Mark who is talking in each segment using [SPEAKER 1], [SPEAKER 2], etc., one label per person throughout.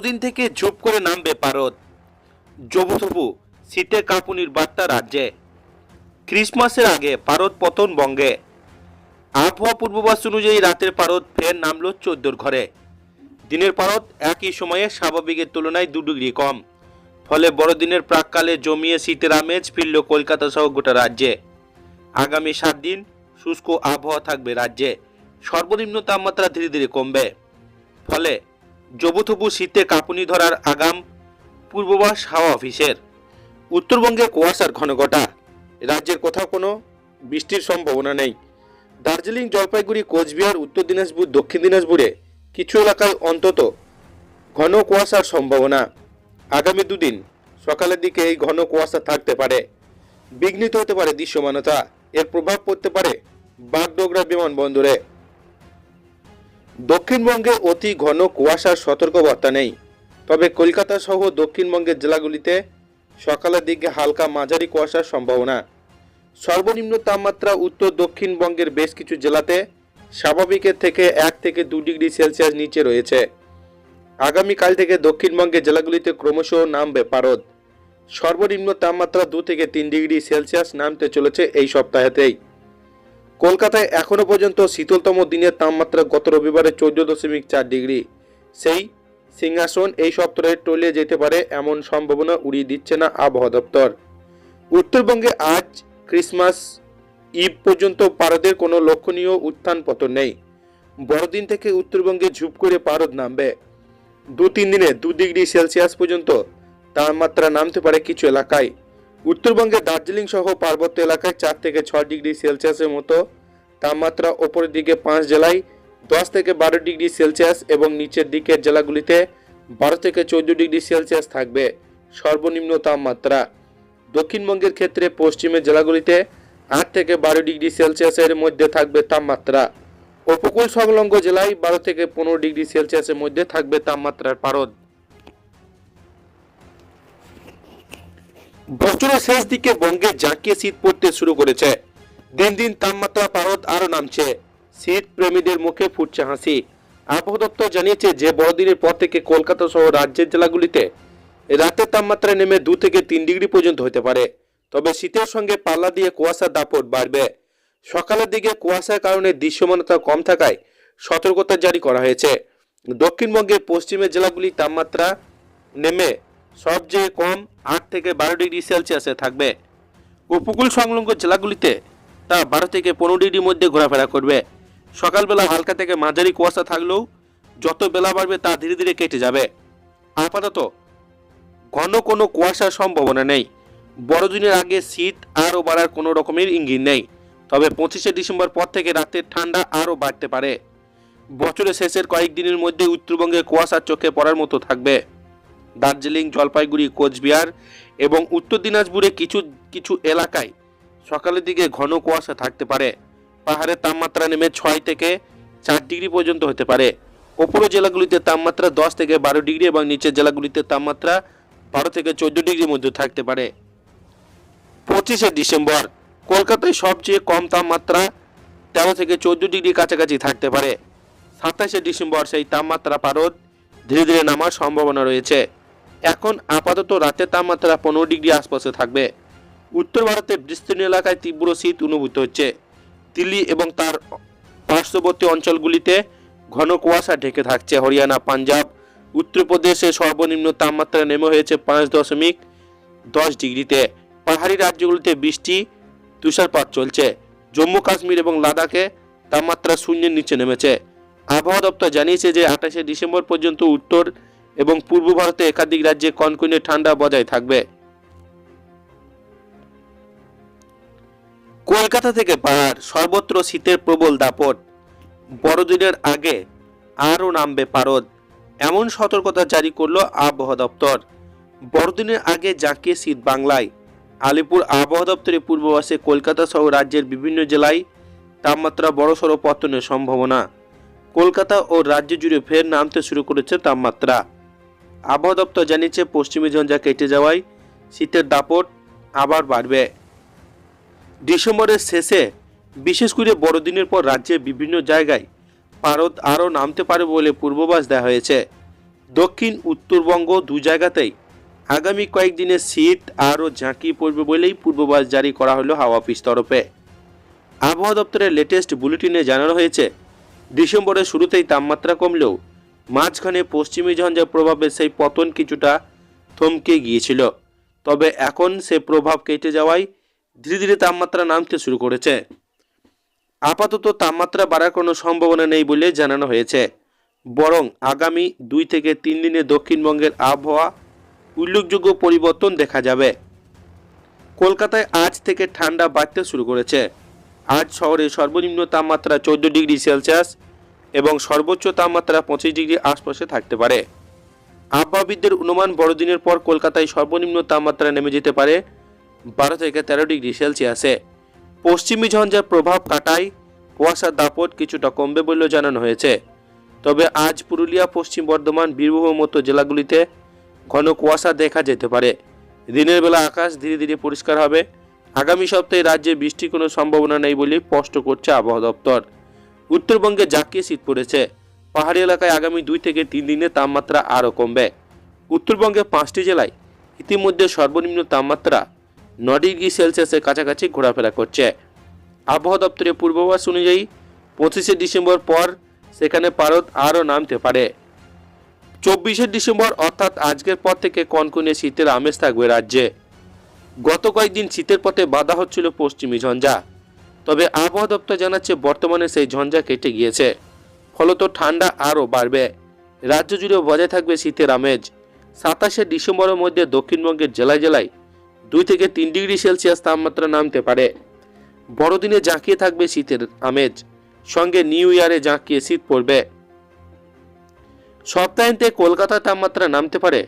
[SPEAKER 1] বড়দিন থেকে ঝুপ করে নামবে পারদ। জবুথবু শীতে কাঁপুনির বার্তা রাজ্যে। ক্রিসমাসের আগে পারদ পতন বঙ্গে। আবহাওয়া পূর্বাভাস অনুযায়ী রাতের পারদ ফের নামল চোদ্দোর ঘরে। দিনের পারদ একই সময়ে স্বাভাবিকের তুলনায় দু ডিগ্রি কম। ফলে বড়দিনের প্রাককালে জমিয়ে শীতের আমেজ ফিরল কলকাতা সহ গোটা রাজ্যে। আগামী সাত দিন শুষ্ক আবহাওয়া থাকবে রাজ্যে। সর্বনিম্ন তাপমাত্রা ধীরে ধীরে কমবে। ফলে জবুথবু শীতে কাঁপুনি ধরার আগাম পূর্বাভাস হাওয়া অফিসের। উত্তরবঙ্গে কুয়াশার ঘনঘটা। রাজ্যের কোথাও কোনো বৃষ্টির সম্ভাবনা নেই। দার্জিলিং, জলপাইগুড়ি, কোচবিহার, উত্তর দিনাজপুর, দক্ষিণ দিনাজপুরে কিছু এলাকায় অন্তত ঘন কুয়াশার সম্ভাবনা। আগামী দুদিন সকালের দিকে এই ঘন কুয়াশা থাকতে পারে। বিঘ্নিত হতে পারে দৃশ্যমানতা। এর প্রভাব পড়তে পারে বাগডোগরা বিমানবন্দরে। দক্ষিণবঙ্গে অতি ঘন কুয়াশার সতর্কবার্তা নেই। তবে কলকাতা সহ দক্ষিণবঙ্গের জেলাগুলিতে সকালের দিকে হালকা মাঝারি কুয়াশার সম্ভাবনা। সর্বনিম্ন তাপমাত্রা উত্তর দক্ষিণবঙ্গের বেশ কিছু জেলাতে স্বাভাবিকের থেকে এক থেকে দু ডিগ্রি সেলসিয়াস নিচে রয়েছে। আগামীকাল থেকে দক্ষিণবঙ্গের জেলাগুলিতে ক্রমশ নামবে পারদ। সর্বনিম্ন তাপমাত্রা দু থেকে তিন ডিগ্রি সেলসিয়াস নামতে চলেছে এই সপ্তাহেতেই। কলকাতায় এখনও পর্যন্ত শীতলতম দিনের তাপমাত্রা গত রবিবারে চৌদ্দ দশমিক চার ডিগ্রি। সেই সিংহাসন এই সপ্তাহে টলে যেতে পারে এমন সম্ভাবনা উড়িয়ে দিচ্ছে না আবহাওয়া দপ্তর। উত্তরবঙ্গে আজ ক্রিসমাস ঈদ পর্যন্ত পারদের কোনো লক্ষণীয় উত্থান পতন নেই। বড়দিন থেকে উত্তরবঙ্গে ঝুপ করে পারদ নামবে। দু তিন দিনে দু ডিগ্রি সেলসিয়াস পর্যন্ত তাপমাত্রা নামতে পারে কিছু এলাকায়। উত্তরবঙ্গে দার্জিলিং সহ পার্বত্য এলাকায় চার থেকে ছয় ডিগ্রি সেলসিয়াসের মতো তাপমাত্রা, ওপরের দিকে পাঁচ জেলায় দশ থেকে বারো ডিগ্রি সেলসিয়াস এবং নিচের দিকের জেলাগুলিতে বারো থেকে চৌদ্দ ডিগ্রি সেলসিয়াস থাকবে সর্বনিম্ন তাপমাত্রা। দক্ষিণবঙ্গের ক্ষেত্রে পশ্চিমের জেলাগুলিতে আট থেকে বারো ডিগ্রি সেলসিয়াসের মধ্যে থাকবে তাপমাত্রা। উপকূল সংলগ্ন জেলায় বারো থেকে পনেরো ডিগ্রি সেলসিয়াসের মধ্যে থাকবে তাপমাত্রার পারদ। বছরের শেষ দিকে বঙ্গে জাঁকিয়ে শীত পড়তে শুরু করেছে। দিন দিন তাপমাত্রা পারদ আরও নামছে। শীত প্রেমীদের মুখে ফুটছে হাসি। আবহাওয়া দপ্তর জানিয়েছে যে, বড়দিনের পর থেকে কলকাতা সহ রাজ্যের জেলাগুলিতে রাতের তাপমাত্রা নেমে দু থেকে তিন ডিগ্রি পর্যন্ত হতে পারে। তবে শীতের সঙ্গে পাল্লা দিয়ে কুয়াশার দাপট বাড়বে। সকালের দিকে কুয়াশার কারণে দৃশ্যমানতা কম থাকায় সতর্কতা জারি করা হয়েছে। দক্ষিণবঙ্গের পশ্চিমের জেলাগুলির তাপমাত্রা নেমে সবচেয়ে কম আট থেকে বারো ডিগ্রি সেলসিয়াসে থাকবে। উপকূল সংলগ্ন জেলাগুলিতে তা বারো থেকে পনেরো ডিগ্রির মধ্যে ঘোরাফেরা করবে। সকালবেলা হালকা থেকে মাঝারি কুয়াশা থাকলেও যত বেলা বাড়বে তা ধীরে ধীরে কেটে যাবে। আপাতত ঘন কোনো কুয়াশার সম্ভাবনা নেই। বড়দিনের আগে শীত আরও বাড়ার কোনো রকমের ইঙ্গিত নেই। তবে পঁচিশে ডিসেম্বর পর থেকে রাতের ঠান্ডা আরও বাড়তে পারে। বছরের শেষের কয়েকদিনের মধ্যে উত্তরবঙ্গে কুয়াশার চোখে পড়ার মতো থাকবে। দার্জিলিং, জলপাইগুড়ি, কোচবিহার এবং উত্তর দিনাজপুরে কিছু কিছু এলাকায় সকালের দিকে ঘন কুয়াশা থাকতে পারে। পাহাড়ের তাপমাত্রা নেমে ছয় থেকে চার ডিগ্রি পর্যন্ত হতে পারে। ওপরের জেলাগুলিতে তাপমাত্রা দশ থেকে বারো ডিগ্রি এবং নিচের জেলাগুলিতে তাপমাত্রা বারো থেকে চোদ্দ ডিগ্রির মধ্যে থাকতে পারে। পঁচিশে ডিসেম্বর, কলকাতায় সবচেয়ে কম তাপমাত্রা তেরো থেকে চোদ্দ ডিগ্রি কাছাকাছি থাকতে পারে। সাতাশে ডিসেম্বর সেই তাপমাত্রা পারদ ধীরে ধীরে নামার সম্ভাবনা রয়েছে। এখন আপাতত রাতের তাপমাত্রা পনেরো ডিগ্রি আশপাশে থাকবে। উত্তর ভারতের বিস্তীর্ণ এলাকায় তীব্র শীত অনুভূত হচ্ছে। দিল্লি এবং তার পার্শ্ববর্তী অঞ্চলগুলিতে ঘন কুয়াশা ঢেকে থাকছে। হরিয়ানা, পাঞ্জাব, উত্তরপ্রদেশে সর্বনিম্ন তাপমাত্রা নেমে হয়েছে পাঁচ দশমিক দশ ডিগ্রিতে। পাহাড়ি রাজ্যগুলিতে বৃষ্টি, তুষারপাত চলছে। জম্মু, কাশ্মীর এবং লাদাখে তাপমাত্রা শূন্যের নিচে নেমেছে। আবহাওয়া দপ্তর জানিয়েছে যে আঠাশে ডিসেম্বর পর্যন্ত উত্তর এবং পূর্ব ভারতে একাধিক রাজ্যে কনকনে ঠান্ডা বজায় থাকবে। কলকাতা থেকে পাহাড় সর্বত্র শীতের প্রবল দাপট। বড়দিনের আগে আরও নামবে পারদ। এমন সতর্কতা জারি করল আবহাওয়া দপ্তর। বড়দিনের আগে জাঁকিয়ে শীত বাংলায়। আলিপুর আবহাওয়া দপ্তরের পূর্বাভাসে কলকাতা সহ রাজ্যের বিভিন্ন জেলায় তাপমাত্রা বড়সড় পতনের সম্ভাবনা। কলকাতা ও রাজ্য জুড়ে ফের নামতে শুরু করেছে তাপমাত্রা। আবহাওয়া দপ্তর জানিয়েছে, পশ্চিমী ঝঞ্ঝা কেটে যাওয়ায় শীতের দাপট আবার বাড়বে। ডিসেম্বরের শেষে বিশেষ করে বড়দিনের পর রাজ্যে বিভিন্ন জায়গায় পারদ আরও নামতে পারে বলে পূর্বাভাস দেওয়া হয়েছে। দক্ষিণ, উত্তরবঙ্গ দু জায়গাতেই আগামী কয়েকদিনে শীত আরও ঝাঁকি পড়বে বলেই পূর্বাভাস জারি করা হলো হাওয়া অফিস তরফে। আবহাওয়া দপ্তরের লেটেস্ট বুলেটিনে জানানো হয়েছে, ডিসেম্বরের শুরুতেই তাপমাত্রা কমলেও মাঝখানে পশ্চিমী ঝঞ্ঝার প্রভাবে সেই পতন কিছুটা থমকে গিয়েছিল। তবে এখন সে প্রভাব কেটে যাওয়ায় ধীরে ধীরে তাপমাত্রা নামতে শুরু করেছে। আপাতত তাপমাত্রা বাড়ার কোনো সম্ভাবনা নেই বলে জানানো হয়েছে। বরং আগামী দুই থেকে তিন দিনে দক্ষিণবঙ্গের আবহাওয়া উল্লেখযোগ্য পরিবর্তন দেখা যাবে। কলকাতায় আজ থেকে ঠান্ডা বাড়তে শুরু করেছে। আজ শহরে সর্বনিম্ন তাপমাত্রা চোদ্দ ডিগ্রি সেলসিয়াস এবং সর্বোচ্চ তাপমাত্রা পঁচিশ ডিগ্রি আশপাশে থাকতে পারে। আবহাওয়াবিদদের অনুমান বড়দিনের পর কলকাতায় সর্বনিম্ন তাপমাত্রা নেমে যেতে পারে বারো থেকে তেরো ডিগ্রি সেলসিয়াসে। পশ্চিমী ঝঞ্ঝার প্রভাব কাটায়, কুয়াশার দাপট কিছুটা কমবে বলেও জানানো হয়েছে। তবে আজ পুরুলিয়া, পশ্চিম বর্ধমান বীরভূমের মতো জেলাগুলিতে ঘন কুয়াশা দেখা যেতে পারে। দিনের বেলা আকাশ ধীরে ধীরে পরিষ্কার হবে। আগামী সপ্তাহে রাজ্যে বৃষ্টির কোনো সম্ভাবনা নেই বলে স্পষ্ট করছে আবহাওয়া দপ্তর। উত্তরবঙ্গে জাঁকিয়ে শীত পড়েছে, পাহাড়ি এলাকায় আগামী দুই থেকে তিন দিনে তাপমাত্রা আরও কমবে। উত্তরবঙ্গে পাঁচটি জেলায় ইতিমধ্যে সর্বনিম্ন তাপমাত্রা ন ডিগ্রি সেলসিয়াসের কাছাকাছি ঘোরাফেরা করছে। আবহাওয়া দপ্তরের পূর্বাভাস অনুযায়ী পঁচিশে ডিসেম্বর পর সেখানে পারদ আরও নামতে পারে। চব্বিশে ডিসেম্বর অর্থাৎ আজকের পর থেকে কনকনে শীতের আমেজ থাকবে রাজ্যে। গত কয়েকদিন শীতের পথে বাধা হচ্ছিল পশ্চিমী ঝঞ্ঝা। তবে আবহাওয়া দপ্তর জানাচ্ছে বর্তমানে সেই ঝঞ্ঝা কেটে গিয়েছে। ফলত ঠান্ডা আরও বাড়বে। রাজ্য জুড়ে বজায় থাকবে শীতের আমেজ। সাতাশে ডিসেম্বরের মধ্যে দক্ষিণবঙ্গের জেলায় জেলায় দুই থেকে তিন ডিগ্রি সেলসিয়াস তাপমাত্রা নামতে পারে। বড়দিনে জাঁকিয়ে থাকবে শীতের আমেজ। সঙ্গে নিউ ইয়ারে জাঁকিয়ে শীত পড়বে। সপ্তাহান্তে কলকাতার তাপমাত্রা নামতে পারে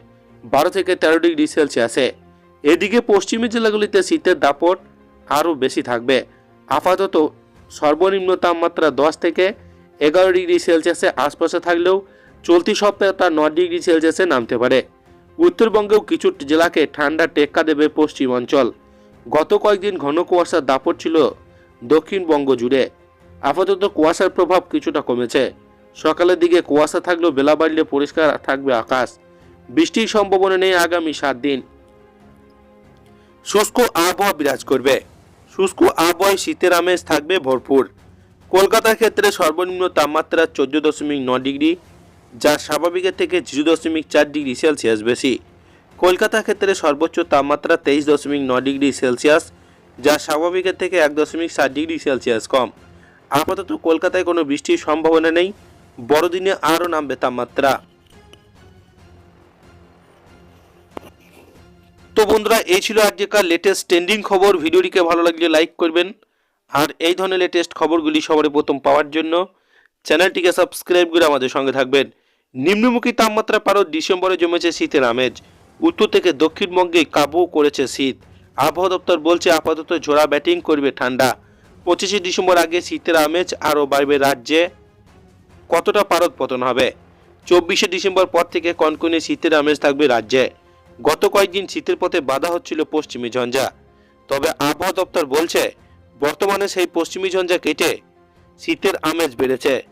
[SPEAKER 1] বারো থেকে তেরো ডিগ্রি সেলসিয়াসে। এদিকে পশ্চিমী জেলাগুলিতে শীতের দাপট আরও বেশি থাকবে। আপাতত সর্বনিম্ন তাপমাত্রা দশ থেকে এগারো ডিগ্রি সেলসিয়াসে আশপাশে থাকলেও চলতি সপ্তাহে তা ন ডিগ্রি সেলসিয়াসে নামতে পারে। উত্তরবঙ্গেও কিছু জেলাকে ঠান্ডা টেক্কা দেবে পশ্চিমাঞ্চল গত কয়েকদিন ঘন কুয়াশার দাপট ছিল দক্ষিণবঙ্গ জুড়ে। আপাতত কুয়াশার প্রভাব কিছুটা কমেছে। সকালের দিকে কুয়াশা থাকলেও বেলা বাড়লে পরিষ্কার থাকবে আকাশ। বৃষ্টির সম্ভাবনা নেই আগামী সাত দিন। শুষ্ক আবহাওয়া বিরাজ করবে। শুষ্ক আবহাওয়ায় শীতের আমেজ থাকবে ভরপুর। কলকাতার ক্ষেত্রে সর্বনিম্ন তাপমাত্রা চোদ্দ দশমিক ন ডিগ্রি, যা স্বাভাবিকের থেকে জিরো দশমিক চার ডিগ্রি সেলসিয়াস বেশি। কলকাতার ক্ষেত্রে সর্বোচ্চ তাপমাত্রা তেইশ দশমিক ন ডিগ্রি সেলসিয়াস, যা স্বাভাবিকের থেকে এক দশমিক সাত ডিগ্রি সেলসিয়াস কম। আপাতত কলকাতায় কোনো বৃষ্টির সম্ভাবনা নেই, বড়দিনে আরও নামবে তাপমাত্রা। তো বন্ধুরা, এই ছিল আজকেকার লেটেস্ট ট্রেন্ডিং খবর। ভিডিওটিকে ভালো লাগলে লাইক করবেন। আর এই ধরনের লেটেস্ট খবরগুলি সবার প্রথম পাওয়ার জন্য চ্যানেলটিকে সাবস্ক্রাইব করে আমাদের সঙ্গে থাকবেন। নিম্নমুখী তাপমাত্রা পারো ডিসেম্বরে জমেছে শীতের আমেজ। উত্তর থেকে দক্ষিণবঙ্গে কাবু করেছে শীত। আবহাওয়া দপ্তর বলছে আপাতত ঝোড়া ব্যাটিং করবে ঠান্ডা। পঁচিশে ডিসেম্বর আগে শীতের আমেজ আরও বাড়বে রাজ্যে। কতটা পারদ পতন হবে? চব্বিশে ডিসেম্বর পর থেকে কনকনে শীতের আমেজ থাকবে রাজ্যে। গত কয়েকদিন শীতের পথে বাধা হচ্ছিল পশ্চিমী ঝঞ্ঝা। তবে আবহাওয়া দপ্তর বলছে, বর্তমানে সেই পশ্চিমী ঝঞ্ঝা কেটে শীতের আমেজ বেড়েছে।